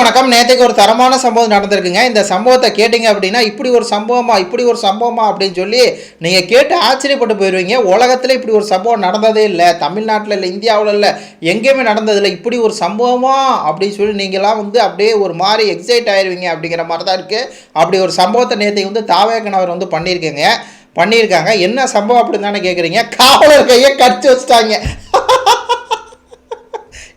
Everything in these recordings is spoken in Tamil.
அனைவருக்கும் வணக்கம். நேற்றுக்கு ஒரு தரமான சம்பவம் நடந்திருக்குங்க. இந்த சம்பவத்தை கேட்டிங்க அப்படின்னா இப்படி ஒரு சம்பவமா இப்படி ஒரு சம்பவமா அப்படின்னு சொல்லி நீங்கள் கேட்டு ஆச்சரியப்பட்டு போயிடுவீங்க உலகத்தில் இப்படி ஒரு சம்பவம் நடந்ததே இல்லை. தமிழ்நாட்டில் இல்லை இந்தியாவில் இல்லை எங்கேயுமே நடந்ததில்லை இப்படி ஒரு சம்பவமா அப்படின்னு சொல்லி நீங்களாம் வந்து அப்படியே ஒரு மாதிரி எக்ஸைட் ஆயிடுவீங்க அப்படிங்கிற மாதிரி தான் இருக்குது அப்படி ஒரு சம்பவத்தை நேற்றுக்கு வந்து தாவேக்கனவர் வந்து பண்ணியிருக்கேங்க. பண்ணியிருக்காங்க. என்ன சம்பவம் அப்படின்னு தானே கேட்குறீங்க காவலர் கையை கடிச்சு வச்சுட்டாங்க.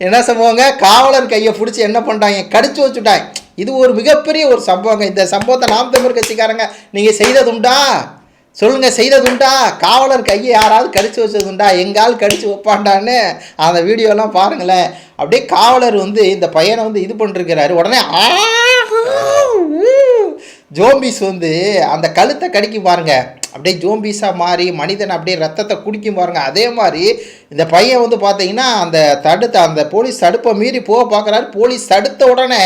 என்ன சம்பவங்க? காவலர் கையை பிடிச்சி என்ன பண்ணிட்டாங்க? கடிச்சு வச்சுட்டாங்க. இது ஒரு மிகப்பெரிய ஒரு சம்பவங்க. இந்த சம்பவத்தை நாம் தமிழ் கட்சிக்காரங்க நீங்கள் செய்ததுண்டா சொல்லுங்கள் செய்ததுண்டா காவலர் கையை யாராவது கடிச்சு வச்சதுண்டா எங்கால் கடிச்சு வைப்பாண்டான்னு அந்த வீடியோலாம் பாருங்களேன். அப்படியே காவலர் வந்து இந்த பையனை வந்து இது பண்ணிருக்கிறாரு. உடனே ஆ ஜோம்பிஸ் வந்து அந்த கழுத்தை கடிக்கும் பாருங்க. அப்படியே ஜோம்பிஸாக மாறி மனிதன் அப்படியே ரத்தத்தை குடிக்கும் பாருங்க. அதே மாதிரி இந்த பையன் வந்து பார்த்தீங்கன்னா அந்த தடுத்த அந்த போலீஸ் தடுப்பை மீறி போக பார்க்குறாரு போலீஸ் தடுத்த உடனே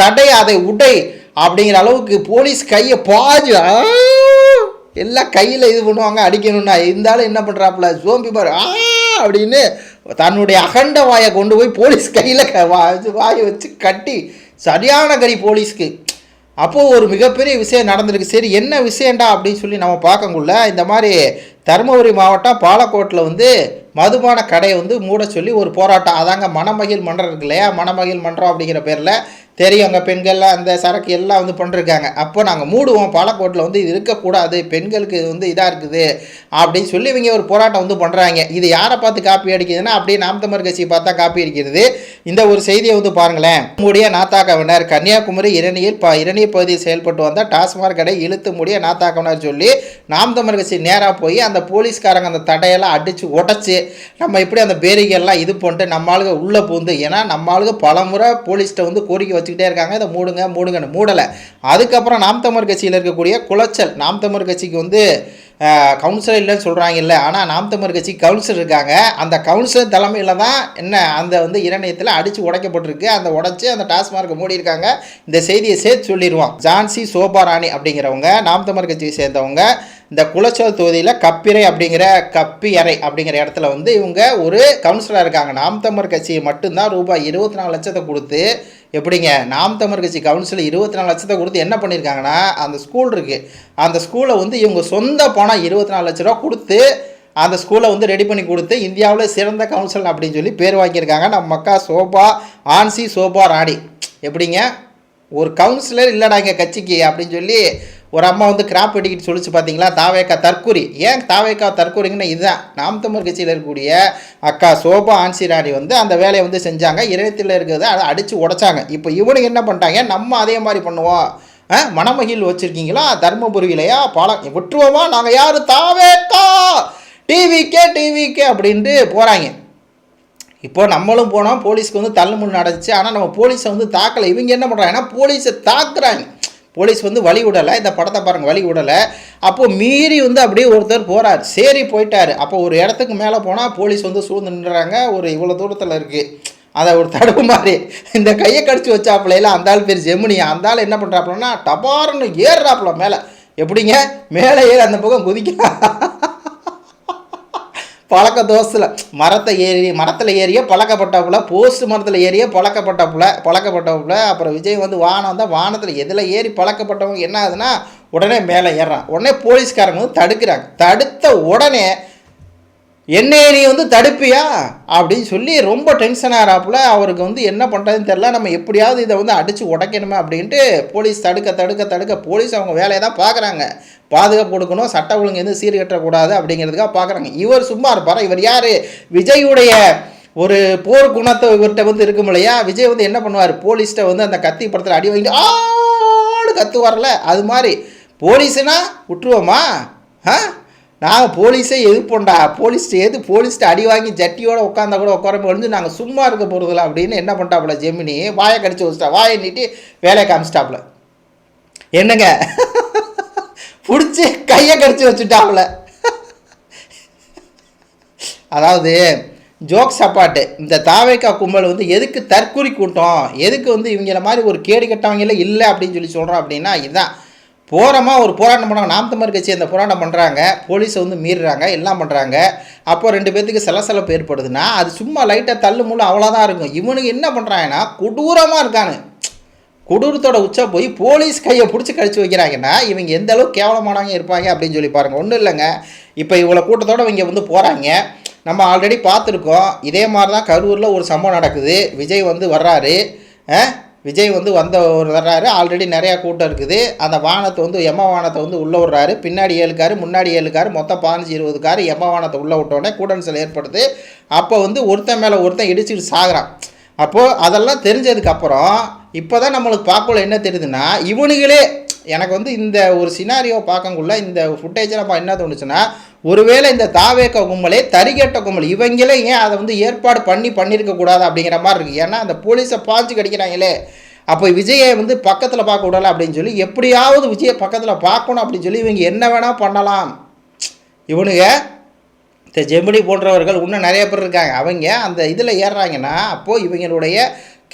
தடை அதை உடை அப்படிங்கிற அளவுக்கு போலீஸ் கையை பாஜு எல்லாம் கையில் இது பண்ணுவாங்க அடிக்கணும்னா. இருந்தாலும் என்ன பண்ணுறாப்புல ஜோம்பி பாரு ஆ அப்படின்னு தன்னுடைய அகண்ட வாயை கொண்டு போய் போலீஸ் கையில் வாயை வச்சு கட்டி சரியான கறி போலீஸ்க்கு. அப்போது ஒரு மிகப்பெரிய விஷயம் நடந்திருக்கு. சரி என்ன விஷயம்டா அப்படின்னு சொல்லி நம்ம பார்க்கக்குள்ள இந்த மாதிரி தருமபுரி மாவட்டம் பாலக்கோட்டில் வந்து மதுபான கடையை வந்து மூட சொல்லி ஒரு போராட்டம். அதாங்க மணமகிழ் மன்றம் இருக்கு இல்லையா? மணமகிழ் மன்றம் அப்படிங்கிற பேரில் தெரியும் பெண்கள்லாம் அந்த சரக்கு எல்லாம் வந்து பண்ணிருக்காங்க அப்போ நாங்கள் மூடுவோம். பாலக்கோட்டில் வந்து இது இருக்கக்கூடாது. பெண்களுக்கு இது வந்து இதாக இருக்குது. அப்படின்னு சொல்லி இவங்க ஒரு போராட்டம் வந்து பண்ணுறாங்க இது யாரை பார்த்து காப்பி அடிக்குதுன்னா அப்படியே நாம் தமிழ் கட்சியை பார்த்தா காப்பி அடிக்கிறது. இந்த ஒரு செய்தியை வந்து பாருங்களேன். மூடிய நாத்தாக்கவினர் கன்னியாகுமரி இரணியில் ப இரணிய பகுதியில் செயல்பட்டு வந்தால் டாஸ்மாக் கடை இழுத்து மூடிய நாத்தாக்கவினர் சொல்லி நாம் தமிழ் கட்சி நேராக போய் அந்த போலீஸ்காரங்க அந்த தடையெல்லாம் அடித்து உடச்சி நம்ம இப்படி அந்த பேரிகெல்லாம் இது பண்ணிட்டு நம்ம ஆளுங்க உள்ளே பூந்து ஏன்னா நம்ம ஆளுங்க பலமுறை போலீஸ்கிட்ட வந்து கோரிக்கை வச்சுக்கிட்டே இருக்காங்க. இதை மூடுங்க மூடுங்கன்னு மூடலை. அதுக்கப்புறம் நாம் தமிழ் கட்சியில் இருக்கக்கூடிய குளச்சல். நாம் தமிழ் கட்சிக்கு வந்து கவுன்சிலர் இல்லைன்னு சொல்கிறாங்க இல்லை ஆனால் நாம் தமிழ் கட்சி கவுன்சிலர் இருக்காங்க. அந்த கவுன்சிலர் தலைமையில் தான் என்ன அந்த வந்து இரணையத்தில் அடித்து உடைக்கப்பட்டிருக்கு. அந்த உடைச்சி அந்த டாஸ்மார்க்கை மூடியிருக்காங்க. இந்த செய்தியை சேர்த்து சொல்லிடுவோம் ஜான்சி சோபாராணி அப்படிங்கிறவங்க நாம் தமிழ் கட்சியை சேர்ந்தவங்க இந்த குளச்சல் தொகுதியில் கப்பிரை அப்படிங்கிற கப்பியறை அப்படிங்கிற இடத்துல வந்து இவங்க ஒரு கவுன்சிலராக இருக்காங்க. நாம் தமிழ் கட்சியை மட்டும்தான் ரூபாய் இருபத்தி நாலு லட்சத்தை கொடுத்து எப்படிங்க? நாம் தமிழ் கட்சி கவுன்சில் இருபத்தி நாலு லட்சத்தை கொடுத்து என்ன பண்ணியிருக்காங்கன்னா அந்த ஸ்கூல் இருக்குது அந்த ஸ்கூலை வந்து இவங்க சொந்த பணம் இருபத்தி நாலு லட்ச ரூபா கொடுத்து அந்த ஸ்கூலை வந்து ரெடி பண்ணி கொடுத்து இந்தியாவில் சிறந்த கவுன்சில் அப்படின்னு சொல்லி பேர் வாங்கியிருக்காங்க. நம்ம மக்கா சோபா ஆன்சி சோபா ராணி. எப்படிங்க? ஒரு கவுன்சிலர் இல்லைடா எங்கள் கட்சிக்கு அப்படின்னு சொல்லி ஒரு அம்மா வந்து கிராப் வெட்டிக்கிட்டு சொல்லிச்சு பார்த்தீங்களா தாவேக்கா தற்கூரி. ஏன் தாவேக்கா தற்கூரிங்கன்னா இதுதான். நாம் தமிழ் கட்சியில் இருக்கக்கூடிய அக்கா சோபா ஆன்சிராணி வந்து அந்த வேலையை வந்து செஞ்சாங்க. இறையத்தில் இருக்கிறத அதை அடித்து உடைச்சாங்க. இப்போ இவனுக்கு என்ன பண்ணிட்டாங்க? நம்ம அதே மாதிரி பண்ணுவோம். ஆ மணமகிழ் வச்சுருக்கீங்களா? தர்மபுரியிலையா? பாலம் விட்டுருவோமா? நாங்கள் யார்? தாவேக்கா! டிவிக்கே டிவிக்கே அப்படின்ட்டு போகிறாங்க இப்போ நம்மளும் போனோம். போலீஸ்க்கு வந்து தள்ளுமுள் நடந்துச்சு ஆனால் நம்ம போலீஸை வந்து தாக்கலை. இவங்க என்ன பண்ணுறாங்கன்னா போலீஸை தாக்குறாங்க. போலீஸ் வந்து வழி விடலை. இந்த படத்தை பாருங்கள் வழி விடலை. அப்போது மீறி வந்து அப்படியே ஒருத்தர் போகிறார் சரி போயிட்டார். அப்போ ஒரு இடத்துக்கு மேலே போனால் போலீஸ் வந்து சூழ்ந்து நின்றுறாங்க ஒரு இவ்வளோ தூரத்தில் இருக்குது அதை ஒரு தடுப்பு மாதிரி. இந்த கையை கடிச்சு வச்சாப்புல அந்த ஆள் பேர் ஜெமினி. அந்த ஆள் என்ன பண்ணுறாப்புலன்னா டபார்னு ஏறுறாப்புல மேலே. எப்படிங்க? மேலே ஏறி அந்த பக்கம் குதிக்கலாம் பழக்க தோசில் மரத்தை ஏறி மரத்தில் ஏறிய பழக்கப்பட்டப்புல போஸ்ட் மரத்தில் ஏறிய பழக்கப்பட்டாப்புல பழக்கப்பட்டப்புல அப்புறம் விஜய் வந்து வானம் தான் வானத்தில் எதில் ஏறி பழக்கப்பட்டவங்க என்ன ஆகுதுன்னா உடனே மேலே ஏறுறான். உடனே போலீஸ்காரங்க வந்து தடுக்கிறாங்க. தடுத்த உடனே என்னைய நீ வந்து தடுப்பியா? அப்படின்னு சொல்லி ரொம்ப டென்ஷன் ஆகிறாப்புல அவருக்கு வந்து என்ன பண்ணுறதுன்னு தெரில நம்ம எப்படியாவது இதை வந்து அடித்து உடைக்கணுமே அப்படின்ட்டு போலீஸ் தடுக்க தடுக்க தடுக்க போலீஸ் அவங்க வேலையை தான் பார்க்குறாங்க. பாதுகாப்பு கொடுக்கணும் சட்ட ஒழுங்கு எதுவும் சீர்கட்டக்கூடாது அப்படிங்கிறதுக்காக பார்க்குறாங்க. இவர் சும்மா இருப்பார்? இவர் யார்? விஜயுடைய ஒரு போர் குணத்தை இவர்கிட்ட வந்து இருக்கும் இல்லையா? விஜய் வந்து என்ன பண்ணுவார்? போலீஸ்கிட்ட வந்து அந்த கத்தி படத்தில் அடி வாங்கிட்டு ஆடு கத்துவார்ல. அது மாதிரி போலீஸுனா விட்டுருவோமா ஆ? நாங்கள் போலீஸே எதிர்ப்போண்டா போலீஸ்ட்டு எது போலீஸ்ட்டு அடி வாங்கி ஜட்டியோட உட்காந்தா கூட உட்காரமே வந்து நாங்கள் சும்மா இருக்க போகிறதில்ல அப்படின்னு என்ன பண்ணிட்டாப்புல ஜெமினி? வாயை கடிச்சு வச்சிட்டா. வாயை நீட்டி வேலையை காமிச்சிட்டாப்புல. என்னங்க? பிடிச்சி கையை கடிச்சு வச்சுட்டாப்புல. அதாவது ஜோக் சப்பாட்டு இந்த தாவேக்கா கும்பல் வந்து எதுக்கு தற்குறி கூட்டம்? எதுக்கு வந்து இவங்கள மாதிரி ஒரு கேடு கட்டவங்கள இல்லை அப்படின்னு சொல்லி சொல்கிறோம் அப்படின்னா இதுதான் போகிறோமா ஒரு போராட்டம் பண்ணாங்க. நாம் தமிழ் கட்சி அந்த போராட்டம் பண்ணுறாங்க போலீஸை வந்து மீறுறாங்க. எல்லாம் பண்ணுறாங்க அப்போ ரெண்டு பேர்த்துக்கு சலசலப்பு ஏற்படுதுன்னா அது சும்மா லைட்டாக தள்ளு முள்ளு அவ்வளோதான் இருக்கும். இவனுக்கு என்ன பண்ணுறாங்கன்னா கொடூரமாக இருக்கானு. கொடூரத்தோட உச்சா போய் போலீஸ் கையை பிடிச்சி கழிச்சு வைக்கிறாங்கன்னா இவங்க எந்த அளவுக்கு கேவலமானவங்க இருப்பாங்க அப்படின்னு சொல்லி பாருங்கள் ஒன்றும் இல்லைங்க. இப்போ இவ்வளோ கூட்டத்தோடு இவங்க வந்து போகிறாங்க நம்ம ஆல்ரெடி பார்த்துருக்கோம். இதே மாதிரி தான் கரூரில் ஒரு சம்பவம் நடக்குது. விஜய் வந்து வர்றாரு. விஜய் வந்து வந்த ஒரு வர்றாரு. ஆல்ரெடி நிறையா கூட்டம் இருக்குது. அந்த வானத்தை வந்து எம்ம வானத்தை வந்து உள்ளே விட்றாரு. பின்னாடி ஏழு காரு முன்னாடி ஏழு காரு மொத்தம் பதினஞ்சு இருபது காரு எம்ம வானத்தை உள்ளே விட்டோடனே கூட்டணிச்சல் ஏற்படுது. அப்போ வந்து ஒருத்தன் மேலே ஒருத்தன் இடிச்சுட்டு சாகிறான். அப்போது அதெல்லாம் தெரிஞ்சதுக்கப்புறம் இப்போ தான் நம்மளுக்கு பார்க்கல என்ன தெரியுதுன்னா இவனுங்களே எனக்கு வந்து இந்த ஒரு சினாரியோ பார்க்கக்குள்ள இந்த ஃபுட்டேஜை நம்ம என்ன தோணுச்சுன்னா ஒருவேளை இந்த தாவேக்க கும்பலே தறிகெட்ட கும்பல் இவங்களே ஏன் அதை வந்து ஏற்பாடு பண்ணி பண்ணியிருக்க கூடாது அப்படிங்கிற மாதிரி இருக்குது ஏன்னா அந்த போலீஸை பாஞ்சு கடிக்கிறாங்களே. அப்போ விஜயை வந்து பக்கத்தில் பார்க்க விடலை அப்படின்னு சொல்லி எப்படியாவது விஜயை பக்கத்தில் பார்க்கணும் அப்படின்னு சொல்லி இவங்க என்ன வேணால் பண்ணலாம். இவனுங்க இந்த ஜெமினி போன்றவர்கள் இன்னும் நிறைய பேர் இருக்காங்க. அவங்க அந்த இதில் ஏறுறாங்கன்னா அப்போது இவங்களுடைய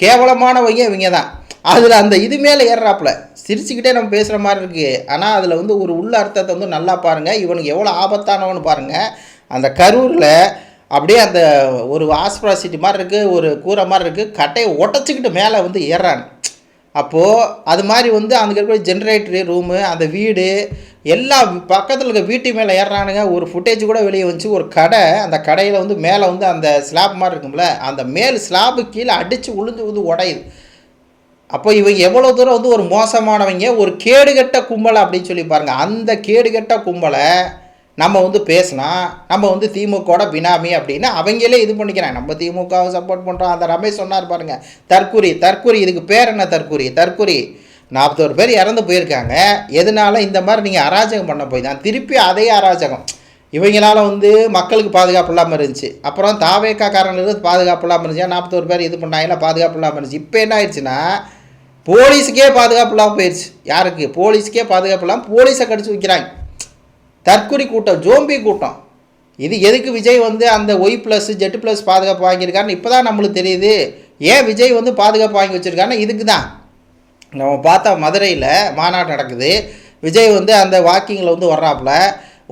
கேவலமானவங்க இவங்க தான் அதில் அந்த இது மேலே ஏறுறாப்புல. சிரிச்சுக்கிட்டே நம்ம பேசுகிற மாதிரி இருக்குது ஆனால் அதில் வந்து ஒரு உள்ள அர்த்தத்தை வந்து நல்லா பாருங்கள் இவனுக்கு எவ்வளோ ஆபத்தானவன்னு பாருங்கள் அந்த கரூரில் அப்படியே அந்த ஒரு ஆஸ்பிராசிட்டி மாதிரி இருக்குது ஒரு கூரை மாதிரி இருக்குது கட்டையை ஒட்டச்சிக்கிட்டு மேலே வந்து ஏறுறான். அப்போது அது மாதிரி வந்து அங்கே இருக்கிற ஜென்ரேட்டரு ரூமு அந்த வீடு எல்லா பக்கத்தில் இருக்க வீட்டு மேலே ஏறுறானுங்க. ஒரு ஃபுட்டேஜ் கூட வெளியே வந்துச்சு. ஒரு கடை. அந்த கடையில் வந்து மேலே வந்து அந்த ஸ்லாப் மாதிரி இருக்கும்ல. அந்த மேல் ஸ்லாபு கீழே அடித்து உளுந்து வந்து உடையுது. அப்போ இவங்க எவ்வளோ தூரம் வந்து ஒரு மோசமானவங்க ஒரு கேடுகட்ட கும்பலை அப்படின்னு சொல்லி பாருங்கள் அந்த கேடுகட்ட கும்பலை நம்ம வந்து பேசினா நம்ம வந்து திமுகவோட பினாமி அப்படின்னு அவங்களே இது பண்ணிக்கிறாங்க. நம்ம திமுகவை சப்போர்ட் பண்ணுறோம் அந்த ரமேஷ் சொன்னார் பாருங்கள் தற்கூரி தற்கூரி இதுக்கு பேர் என்ன தற்கூரி? தற்கூரி. நாற்பத்தோரு பேர் இறந்து போயிருக்காங்க. எதனால இந்த மாதிரி நீங்கள் அராஜகம் பண்ண போய் தான் திருப்பி அதே அராஜகம். இவங்களால வந்து மக்களுக்கு பாதுகாப்பு இல்லாமல் இருந்துச்சு. அப்புறம் தாவேக்காக்காரங்களுக்கு பாதுகாப்பு இல்லாமல் இருந்துச்சு. நாற்பத்தோரு பேர் இது பண்ணாங்களா பாதுகாப்பு இல்லாமல் இருந்துச்சு. இப்போ என்ன ஆயிடுச்சுன்னா போலீஸுக்கே பாதுகாப்பு இல்லாமல் போயிடுச்சு யாருக்கு? போலீஸுக்கே பாதுகாப்பு இல்லாமல் போலீஸை கடிச்சு வைக்கிறாங்க. தற்கொலை கூட்டம் ஜோம்பி கூட்டம். இது எதுக்கு விஜய் வந்து அந்த ஒய் ப்ளஸ் ஜெட் ப்ளஸ் பாதுகாப்பு வாங்கியிருக்காருன்னு இப்போ தான் நம்மளுக்கு தெரியுது. ஏன் விஜய் வந்து பாதுகாப்பு வாங்கி வச்சுருக்காருன்னா இதுக்கு தான் நம்ம பார்த்தா மதுரையில் மாநாடு நடக்குது. விஜய் வந்து அந்த வாக்கிங்கில் வந்து வர்றாப்புல.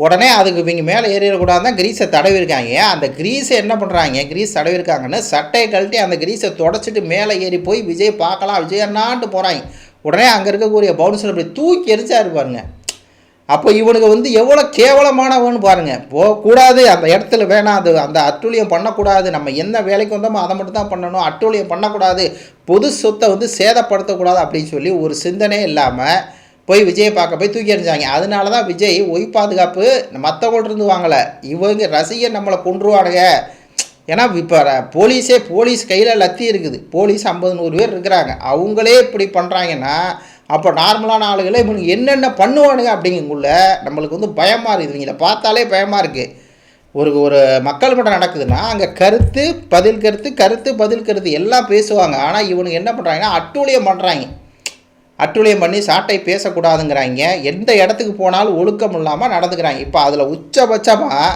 உடனே அதுக்கு இவங்க மேலே ஏறிடக்கூடாது தான் கிரீஸை தடவிருக்காங்க அந்த கிரீஸை என்ன பண்ணுறாங்க கிரீஸ் தடவிருக்காங்கன்னு சட்டையை கழட்டி அந்த கிரீஸை தொடச்சிட்டு மேலே ஏறி போய் விஜய் பார்க்கலாம். விஜய் என்னான்ட்டு போகிறாங்க உடனே அங்கே இருக்கக்கூடிய பவுன்சர் அப்படி தூக்கி எரிச்சா இருப்பாருங்க அப்போ இவனுக்கு வந்து எவ்வளோ கேவலமானவன்னு பாருங்கள் போகக்கூடாது அந்த இடத்துல வேணாம் அது அந்த அட்டூழியம் பண்ணக்கூடாது. நம்ம என்ன வேலைக்கு வந்தோமோ அதை மட்டும் தான் பண்ணணும். அட்டூழியம் பண்ணக்கூடாது. பொது சொத்தை வந்து சேதப்படுத்தக்கூடாது அப்படின்னு சொல்லி ஒரு சிந்தனை இல்லாமல் போய் விஜயை பார்க்க போய் தூக்கி எறிஞ்சாங்க. அதனால தான் விஜய் ஒய் பாதுகாப்பு மற்றவங்கள்ட்ட இருந்து வாங்கலை. இவங்க ரசிகர் நம்மளை கொன்றுவானுங்க. ஏன்னா இப்போ போலீஸே போலீஸ் கையில் லத்தி இருக்குது. போலீஸ் ஐம்பது நூறு பேர் இருக்கிறாங்க. அவங்களே இப்படி பண்ணுறாங்கன்னா அப்போ நார்மலான ஆளுகளை இவனுக்கு என்னென்ன பண்ணுவானுங்க அப்படிங்கக்குள்ள நம்மளுக்கு வந்து பயமாக இருக்குது. இவங்களை பார்த்தாலே பயமாக இருக்குது ஒரு ஒரு மக்கள் மன்றம் நடக்குதுன்னா அங்கே கருத்து பதில் கருத்து கருத்து பதில் கருத்து எல்லாம் பேசுவாங்க. ஆனால் இவனுக்கு என்ன பண்ணுறாங்கன்னா அட்டூழியம் பண்ணுறாங்க அட்டூழியம் பண்ணி சாட்டை பேசக்கூடாதுங்கிறாங்க. எந்த இடத்துக்கு போனாலும் ஒழுக்கம் இல்லாமல் நடந்துக்கிறாங்க. இப்போ அதில் உச்சபட்சமாக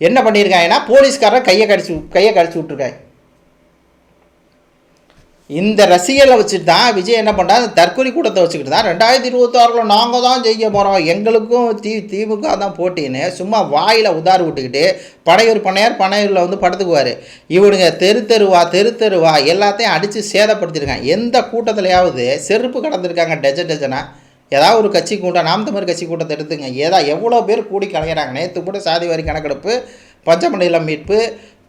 என்ன பண்ணியிருக்காங்கன்னா போலீஸ்காரன் கையை கடிச்சு கையை கடிச்சு விட்ருக்காங்க இந்த ரசிகர்களை வச்சுட்டு தான் விஜய் என்ன பண்ணுறாரு தற்கொலை கூட்டத்தை வச்சுக்கிட்டு தான் ரெண்டாயிரத்தி இருபத்தாறில் நாங்கள் தான் ஜெயிக்க போகிறோம் எங்களுக்கும் தி திமுக தான் போட்டின்னு சும்மா வாயில் உதாறு விட்டுக்கிட்டு பனையூர் பணையார் பனையூரில் வந்து படுத்துக்குவார். இவனுங்க தெரு தெருவா தெரு தெருவா எல்லாத்தையும் அடித்து சேதப்படுத்திருக்காங்க. எந்த கூட்டத்துலையாவது செருப்பு கடந்திருக்காங்க டஜன் டஜனாக ஏதாவது ஒரு கட்சி கூட்டம் நாம் தமிழ் கட்சி கூட்டத்தை எடுத்துங்க. ஏதா எவ்வளோ பேர் கூடி கலையிறாங்க? நேற்று கூட சாதி வாரி கணக்கெடுப்பு பஞ்சமண்டலம் மீட்பு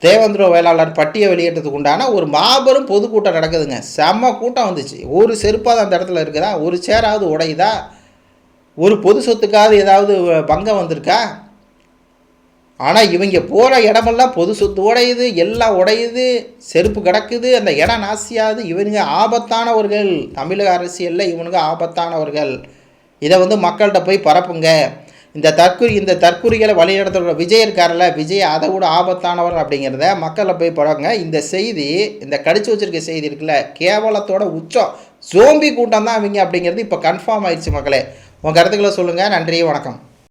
தேவந்திர வேளாளர் பட்டியை வெளியேற்றதுக்கு உண்டான ஒரு மாபெரும் பொதுக்கூட்டம் நடக்குதுங்க. செம்ம கூட்டம் வந்துச்சு. ஒரு செருப்பாவது அந்த இடத்துல இருக்குதா? ஒரு சேராவது உடையுதா? ஒரு பொது சொத்துக்காவது ஏதாவது பங்கம் வந்திருக்கா? ஆனால் இவங்க போகிற இடமெல்லாம் பொது சொத்து உடையுது எல்லாம் உடையுது செருப்பு கிடக்குது அந்த இடம் நாசியாது. இவனுங்க ஆபத்தானவர்கள். தமிழக அரசியலில் இவனுங்க ஆபத்தானவர்கள். இதை வந்து மக்கள்கிட்ட போய் பரப்புங்க. இந்த தற்குறி இந்த தற்குறிகளை வழிநடத்துகிற விஜய் இருக்கார்ல விஜய் அதை விட ஆபத்தானவர் அப்படிங்கிறத மக்களை போய் பழங்க இந்த செய்தி இந்த கடிச்சு வச்சிருக்க செய்தி இருக்குல்ல கேவலத்தோட உச்சம். சோம்பி கூட்டம் தான் அவங்க அப்படிங்கிறது இப்போ கன்ஃபார்ம் ஆயிடுச்சு மக்களே. உங்கள் கருத்துக்களை சொல்லுங்கள் நன்றி வணக்கம்.